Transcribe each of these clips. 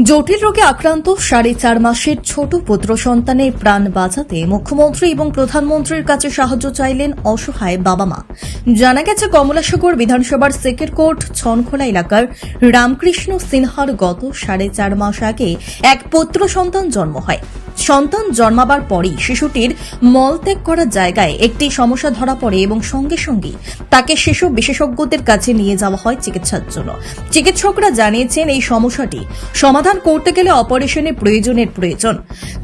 জটিল রোগে আক্রান্ত সাড়ে চার মাসের ছোট পুত্র সন্তানের প্রাণ বাঁচাতে মুখ্যমন্ত্রী এবং প্রধানমন্ত্রীর কাছে সাহায্য চাইলেন অসহায় বাবা মা। জানা গেছে, কমলাসাগর বিধানসভার সেকেরকোট ছনখোলা এলাকার রামকৃষ্ণ সিনহার গত সাড়ে চার মাস আগে এক পুত্র সন্তান জন্ম হয়। সন্তান জন্মাবার পরই শিশুটির মলত্যাগ করার জায়গায় একটি সমস্যা ধরা পড়ে এবং সঙ্গে সঙ্গে তাকে শিশু বিশেষজ্ঞদের কাছে নিয়ে যাওয়া হয় চিকিৎসার জন্য। চিকিৎসকরা জানিয়েছেন এই সমস্যাটি সমাধান করতে গেলে অপারেশনের প্রয়োজনের প্রয়োজন।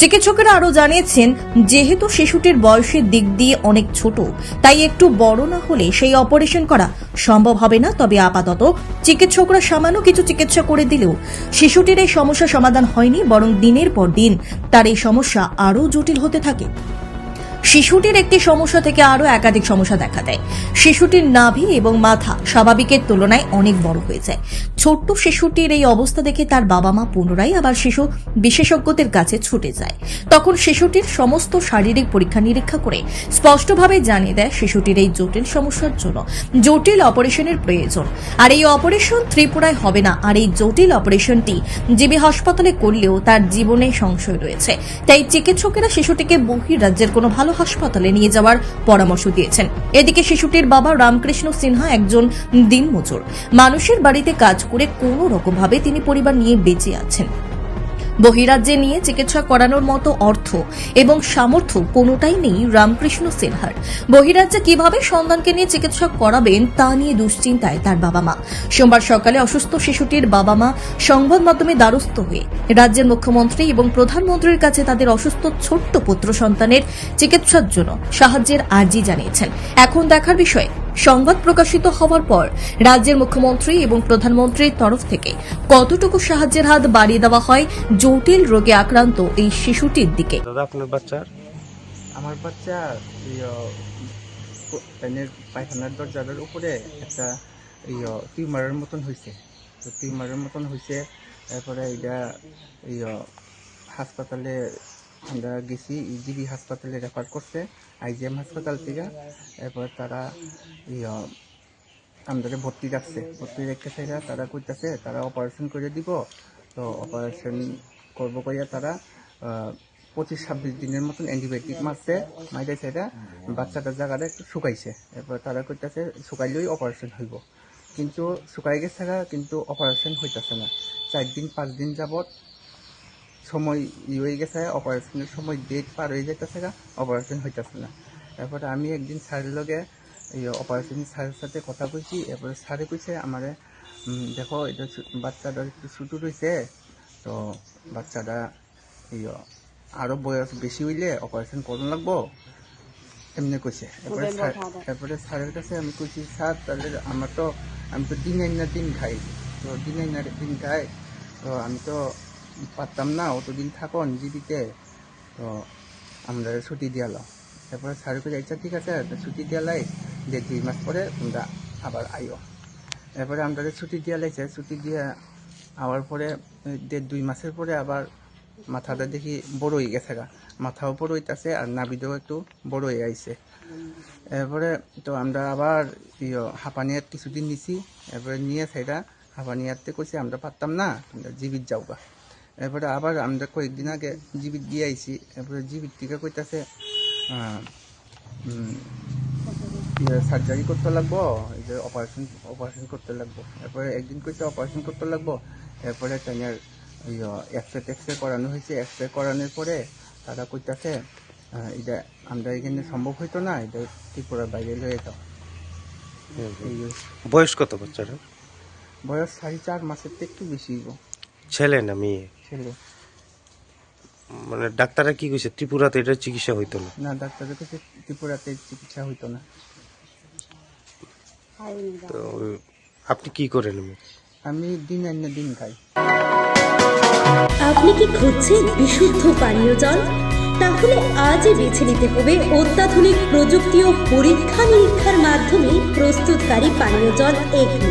চিকিৎসকেরা আরও জানিয়েছেন, যেহেতু শিশুটির বয়সের দিক দিয়ে অনেক ছোট, তাই একটু বড় না হলে সেই অপারেশন করা সম্ভব হবে না। তবে আপাতত চিকিৎসকরা সামান্য কিছু চিকিৎসা করে দিলেও শিশুটির এই সমস্যা সমাধান হয়নি, বরং দিনের পর দিন তার এই সমস্যা আরও জটিল হতে থাকে। শিশুটির একটি সমস্যা থেকে আরও একাধিক সমস্যা দেখা দেয়। শিশুটির নাভি এবং মাথা স্বাভাবিকের তুলনায় অনেক বড় হয়ে যায়। ছোট্ট শিশুটির এই অবস্থা দেখে তার বাবা মা পুনরায় আবার শিশু বিশেষজ্ঞদের কাছে ছুটে যায়। তখন শিশুটির সমস্ত শারীরিক পরীক্ষা নিরীক্ষা করে স্পষ্টভাবে জানিয়ে দেয় শিশুটির এই জটিল সমস্যার জন্য। জটিল অপারেশনের প্রয়োজন। আর এই অপারেশন ত্রিপুরায় হবে না। আর এই জটিল অপারেশনটি জিবি হাসপাতালে করলেও তার জীবনে সংশয় রয়েছে। তাই চিকিৎসকেরা শিশুটিকে বহির রাজ্যের কোনো ভালো হাসপাতালে নিয়ে যাওয়ার পরামর্শ দিয়েছেন। এদিকে শিশুটির বাবা রামকৃষ্ণ সিনহা একজন দিনমজুর। মানুষের বাড়িতে কাজ করে কোনো রকমভাবে তিনি পরিবার নিয়ে বেঁচে আছেন। বহিরাজ্যে নিয়ে চিকিৎসা করানোর মতো অর্থ এবং সামর্থ্য কোনোটাই নেই রামকৃষ্ণ সিনহার। বহিরাজ্যে কীভাবে সন্তানকে নিয়ে চিকিৎসা করাবেন তা নিয়ে দুশ্চিন্তায় তার বাবা মা। সোমবার সকালে অসুস্থ শিশুটির বাবা মা সংবাদ মাধ্যমে দ্বারস্থ হয়ে রাজ্যের মুখ্যমন্ত্রী এবং প্রধানমন্ত্রীর কাছে তাদের অসুস্থ ছোট্ট পুত্র সন্তানের চিকিৎসার জন্য সাহায্যের আর্জি জানিয়েছেন। এখন দেখার বিষয় সংবাদ প্রকাশিত হওয়ার পর রাজ্যের মুখ্যমন্ত্রী এবং প্রধানমন্ত্রীর তরফ থেকে কতটুকু সাহায্যের হাত বাড়িয়ে দেওয়া হয় জটিল রোগে আক্রান্ত এই শিশুটির দিকে? দাদা আপনার বাচ্চার আমার বাচ্চা পায়খানার দরজার উপরে একটা ইয়ে, টিউমারের মতন হয়েছে তো টিউমারের মতন হয়েছে তারপরে এটা ইয়ে, হাসপাতালে আমরা গেছি জিবি হাসপাতালে রেফার করছে আইজিএম হাসপাতাল থেকে। এরপর তারা আমাদের ভর্তি রাখছে ভর্তি রেখে থেকে তারা কইতাছে, তারা অপারেশন করে দিব। তো অপারেশন করব কইয়া তারা পঁচিশ ছাব্বিশ দিনের মতন অ্যান্টিবায়োটিক মারছে, মাইরে সেটা বাচ্চাটার জায়গাটা একটু শুকাইছে। এরপর তারা কইতাছে, শুকাইলেই অপারেশন হইব। কিন্তু শুকাই গেছে কিন্তু অপারেশন হইতাছে না। চার দিন, পাঁচ দিন যাবত সময় ই হয়ে গেছে অপারেশনের সময় ডেট পার হয়ে যেতেছে গা অপারেশন হইতেছে না। তারপরে আমি একদিন স্যারের লগে এই অপারেশন স্যারের সাথে কথা কইছি এরপরে স্যারে কইছে আমারে দেখো এটা ছু- বাচ্চাটা একটু ছোটো রয়েছে তো বাচ্চাটা এই আরও বয়স বেশি হইলে অপারেশন করুন লাগবো এমনি কইছে। এরপরে এরপরে স্যারের কাছে আমি কইছি স্যার তাহলে আমার তো আমি তো দিন না দিন খাই। তো দিন না দিন খাই তো আমি তো পারতাম না, অতদিন থাকুন জিবিতে তো আমরা ছুটি দিয়ালাম তারপরে স্যার কইছে আচ্ছা ঠিক আছে ছুটি দিয়ালাই যে দুই মাস পরে তোমরা আবার আইও। এরপরে আমরা ছুটি দিয়া লাইছে ছুটি দিয়ে আওয়ার পরে দেড় দুই মাসের পরে আবার মাথাটা দেখি বড় হয়ে গেছে গা। মাথাও বড় হইতাছে আর নাবিদেও একটু বড় হয়ে আইছে। এরপরে তো আমরা আবার ইয়ে হাঁপানিয়ার কিছুদিন নিছি। এরপরে নিয়ে সেটা হাঁপানিয়ারতে কইছে, আমরা পারতাম না তোমরা জীবিত যাও গা এরপরে আবার আমরা কয়েকদিন আগে জীবিত দিয়ে আইছি। এরপরে জীবিত থেকে কইতাছে সার্জারি করতে লাগবো এই যে অপারেশন অপারেশন করতে লাগবো। এরপরে একদিন কইছে অপারেশন করতে লাগবো এরপরে তাইনার এক্স রে টেক্স রে করানো হয়েছে। এক্স রে করানোর পরে তারা কইতাছে এটা আমরা এখানে সম্ভব হইতো না এটা ত্রিপুরার বাইরে লয়ে যাও বয়স কত বাচ্চার বয়স সাড়ে চার মাসের থেকে একটু বেশি ছেলে না মেয়ে? ছেলে। মানে ডাক্তাররা কি কইছে? ত্রিপুরাতে এটা চিকিৎসা হইতো না? না ডাক্তারের কাছে ত্রিপুরাতে চিকিৎসা হইতো না। তো আপনি কি করেন? আমি দিন আইনে দিন খাই। আপনি কি খুঁজছেন বিশুদ্ধ পানীয় জল? তাহলে আজই বেছে নিতে হবে অত্যাধুনিক প্রযুক্তি ও পরীক্ষা নিরীক্ষার মাধ্যমে প্রস্তুতকারী পানীয় জল এগনি।